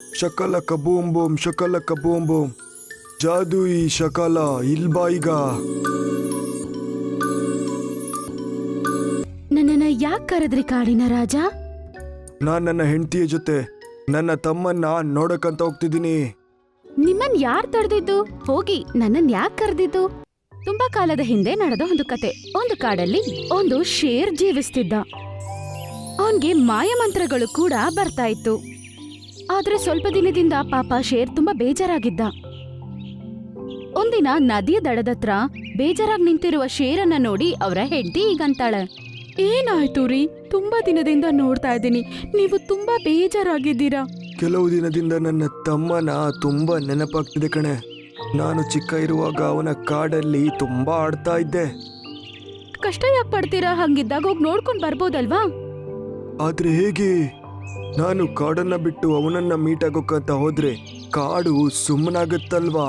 ಶಕಲ ಕಬೂಮ್ boom ಶಕಲ ಕಬೂಮ್ boom ಜಾದು ಈ ಶಕಲ ಇಲ್ ಬಾ ಈಗ ನನ್ನನ್ನ ಯಾಕೆ ಕರೆದ್ರಿ ಕಾಡಿನ ರಾಜ? ನಾನ್ ನನ್ನ ಹೆಂಡತಿಯ ಜೊತೆ ನನ್ನ ತಮ್ಮನ್ನ ನೋಡಕ್ಕಂತ ಹೋಗ್ತಿದ್ದೀನಿ. ನಿಮ್ಮನ್ ಯಾರ್ ತಡೆದಿದ್ದು? ಹೋಗಿ ನನ್ನನ್ ಯಾಕ್ ಕರೆದಿದ್ದು? ತುಂಬಾ ಕಾಲದ ಹಿಂದೆ ನಡೆದ ಒಂದು ಕತೆ. ಒಂದು ಕಾಡಲ್ಲಿ ಒಂದು ಶೇರ್ ಜೀವಿಸ್ತಿದ್ದ. ಅವನ್ಗೆ ಮಾಯಮಂತ್ರಗಳು ಕೂಡ ಬರ್ತಾ ಇತ್ತು. ಆದ್ರೆ ಸ್ವಲ್ಪ ದಿನದಿಂದ ಪಾಪ ಶೇರ್ ತುಂಬಾ ಬೇಜಾರಾಗಿದ್ದ. ಒಂದಿನ ನದಿಯ ದಡದತ್ರ ಬೇಜಾರಾಗಿ ನಿಂತಿರುವ ಶೇರನ್ನ ನೋಡಿ ಅವರ ಹೆಂಡತಿ ಈಗಂತಾಳೆ ಏನಾಯ್ತು ರೀ? ತುಂಬಾ ದಿನದಿಂದ ನೋಡ್ತಾ ಇದ್ದೀನಿ. ನೀವು ತುಂಬಾ ಬೇಜಾರಾಗಿದ್ದೀರಾ? ಕೆಲವು ದಿನದಿಂದ ನನ್ನ ತಮ್ಮನ ತುಂಬಾ ನೆನಪಾಗ್ತಿದೆ ಕಣೆ. ನಾನು ಚಿಕ್ಕ ಇರುವಾಗ ಅವನ ಕಾಡಲ್ಲಿ ತುಂಬಾ ಆಡ್ತಾ ಇದ್ದೆ. ಕಷ್ಟ ಯಾಕೆ ಪಡ್ತೀರಾ? ಹಂಗಿದ್ದಾಗ ಹೋಗಿ ನೋಡ್ಕೊಂಡು ಬರ್ಬೋದಲ್ವಾ? ಆದ್ರೆ ಹೇಗೆ? ನಾನು ಕಾಡನ್ನ ಬಿಟ್ಟು ಅವನನ್ನ ಮೀಟ್ ಆಗೋಕ್ಕಂತ ಹೋದ್ರೆ ಕಾಡು ಸುಮ್ಮನಾಗತ್ತಲ್ವಾ?